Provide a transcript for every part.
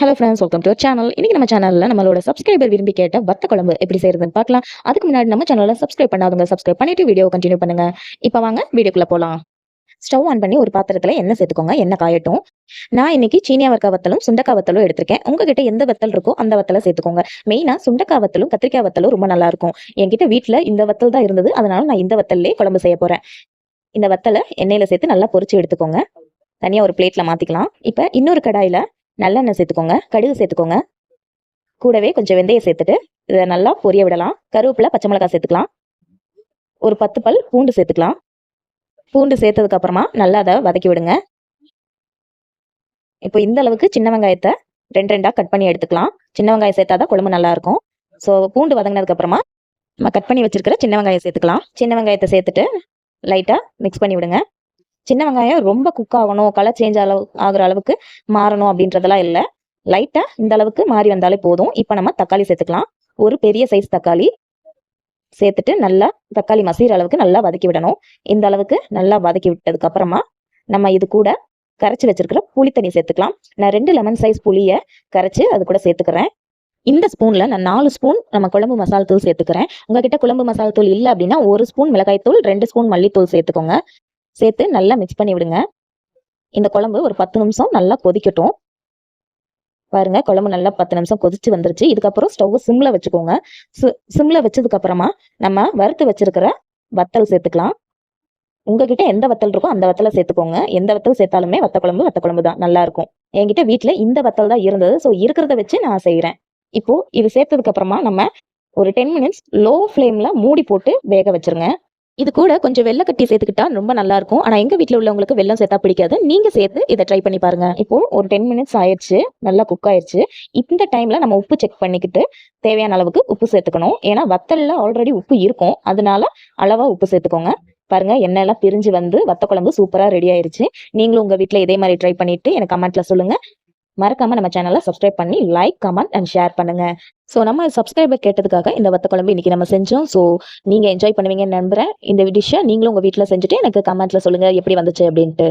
Hello friends welcome to channel இன்னைக்கு நம்ம சேனலில் நம்மளோட சப்ஸ்கிரைபர் விரும்பி கேட்ட வத்த குழம்பு எப்படி செய்யறதுன்னு பார்க்கலாம். அதுக்கு முன்னாடி நம்ம சேனலில் சப்ஸ்கிரைப் பண்ணாதவங்க சப்ஸ்கிரைப் பண்ணிட்டு வீடியோ கண்டினியூ பண்ணுங்க. இப்போ வாங்க வீடியோக்குள்ள போகலாம் ஸ்டவ் ஆன் பண்ணி ஒரு பாத்திரத்துல எண்ணெய் சேர்த்துக்கோங்க எண்ணெய் காயட்டும். நான் இன்னைக்கு சீனியா வர்க்கா வத்தலும் சுண்டக்காய் வத்தலும் எடுத்திருக்கேன். உங்ககிட்ட எந்த வத்தல் இருக்கோ அந்த வத்தலை சேர்த்துக்கோங்க. மெயினா சுண்டக்காய் வத்தலும் கத்திரிக்காய் வத்தலும் ரொம்ப நல்லா இருக்கும். என்கிட்ட வீட்டில் இந்த வத்தல் தான் இருந்தது. அதனால நான் இந்த வத்தல்லே குழம்பு செய்ய போறேன். இந்த வத்தலை எண்ணெயில சேர்த்து நல்லா பொரிச்சு எடுத்துக்கோங்க. தனியாக ஒரு பிளேட்ல மாத்திக்கலாம். இப்போ இன்னொரு கடாயில் நல்லெண்ணெய் சேர்த்துக்கோங்க கடுகு சேர்த்துக்கோங்க. கூடவே கொஞ்சம் வெந்தயம் சேர்த்துட்டு இதை நல்லா பொரிய விடலாம். கருவேப்பிலை பச்சை மிளகாய் சேர்த்துக்கலாம். ஒரு பத்து பல் பூண்டு சேர்த்துக்கலாம். பூண்டு சேர்த்ததுக்கு அப்புறமா நல்லா அதை வதக்கி விடுங்க. இப்போ இந்த அளவுக்கு சின்ன வெங்காயத்தை ரெண்டு ரெண்டாக கட் பண்ணி எடுத்துக்கலாம். சின்ன வெங்காயம் சேர்த்தாதான் குழம்பு நல்லா இருக்கும். ஸோ பூண்டு வதங்கினதுக்கு அப்புறமா நம்ம கட் பண்ணி வச்சிருக்கிற சின்ன வெங்காயம் சேர்த்துக்கலாம். சின்ன வெங்காயத்தை சேர்த்துட்டு லைட்டாக மிக்ஸ் பண்ணி விடுங்க. சின்ன வெங்காயம் ரொம்ப குக் ஆகணும் கலர் சேஞ்ச் அளவு ஆகுற அளவுக்கு மாறணும் அப்படின்றதெல்லாம் இல்லை. லைட்டா இந்த அளவுக்கு மாறி வந்தாலே போதும். இப்போ நம்ம தக்காளி சேர்த்துக்கலாம். ஒரு பெரிய சைஸ் தக்காளி சேர்த்துட்டு நல்லா தக்காளி மசீர அளவுக்கு நல்லா வதக்கி விடணும். இந்த அளவுக்கு நல்லா வதக்கி விட்டதுக்கு அப்புறமா நம்ம இது கூட கரைச்சி வச்சிருக்கிற புளி தண்ணி சேர்த்துக்கலாம். நான் ரெண்டு லெமன் சைஸ் புளியை கரைச்சி அது கூட சேர்த்துக்கிறேன். இந்த ஸ்பூன்ல நான் நாலு ஸ்பூன் நம்ம குழம்பு மசாலா தூள் சேர்த்துக்கிறேன். உங்ககிட்ட குழம்பு மசாலா தூள் இல்லை அப்படின்னா ஒரு ஸ்பூன் மிளகாய் தூள் ரெண்டு ஸ்பூன் மல்லித்தூள் சேர்த்துக்கோங்க. சேர்த்து நல்லா மிக்ஸ் பண்ணி விடுங்க. இந்த குழம்பு ஒரு பத்து நிமிஷம் நல்லா கொதிக்கட்டும். பாருங்க குழம்பு நல்லா பத்து நிமிஷம் கொதிச்சு வந்துருச்சு. இதுக்கப்புறம் ஸ்டவ் சிம்ல வச்சுக்கோங்க. சிம்ல வச்சதுக்கு அப்புறமா நம்ம வறுத்து வச்சிருக்கிற வத்தல் சேர்த்துக்கலாம். உங்ககிட்ட எந்த வத்தல் இருக்கோ அந்த வத்தலை சேர்த்துக்கோங்க. எந்த வத்தல் சேர்த்தாலுமே வத்த குழம்பு வத்த குழம்பு தான். நல்லா இருக்கும். என்கிட்ட வீட்டுல இந்த வத்தல் தான் இருந்தது. ஸோ இருக்கிறத வச்சு நான் செய்யறேன் இப்போ இது சேர்த்ததுக்கு அப்புறமா நம்ம ஒரு டென் மினிட்ஸ் லோ ஃப்ளேம்ல மூடி போட்டு வேக வச்சிருங்க. இது கூட கொஞ்சம் வெள்ளை கட்டி சேர்த்துக்கிட்டா ரொம்ப நல்லா இருக்கும் ஆனா எங்க வீட்டில் உள்ளவங்களுக்கு வெள்ளம் சேர்த்தா பிடிக்காது. நீங்க சேர்த்து இதை ட்ரை பண்ணி பாருங்க. இப்போ ஒரு டென் மினிட்ஸ் ஆயிடுச்சு. நல்லா குக் ஆயிடுச்சு. இந்த டைம்ல நம்ம உப்பு செக் பண்ணிக்கிட்டு தேவையான அளவுக்கு உப்பு சேர்த்துக்கணும். ஏன்னா வத்தல்ல ஆல்ரெடி உப்பு இருக்கும். அதனால அளவா உப்பு சேர்த்துக்கோங்க. பாருங்க எண்ணெய் எல்லாம் பிரிஞ்சு வந்து வத்த குழம்பு சூப்பரா ரெடி ஆயிருச்சு. நீங்களும் உங்க வீட்டில் இதே மாதிரி ட்ரை பண்ணிட்டு எனக்கு கமெண்ட்ல சொல்லுங்க. மறக்காம நம்ம சேனலை சப்ஸ்கிரைப் பண்ணி லைக் கமெண்ட் அண்ட் ஷேர் பண்ணுங்க. ஸோ நம்ம சப்ஸ்கிரைபர் கேட்டதுக்காக இந்த வத்த குழம்பு இன்னைக்கு நம்ம செஞ்சோம். ஸோ நீங்க என்ஜாய் பண்ணுவீங்கன்னு நம்புறேன். இந்த டிஷ்ஷை நீங்களும் உங்க வீட்டில் செஞ்சுட்டு எனக்கு கமெண்ட்ல சொல்லுங்க எப்படி வந்துச்சு அப்படின்ட்டு.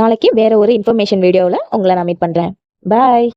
நாளைக்கு வேற ஒரு இன்ஃபர்மேஷன் வீடியோவில் உங்களை நான் மீட் பண்றேன். பாய்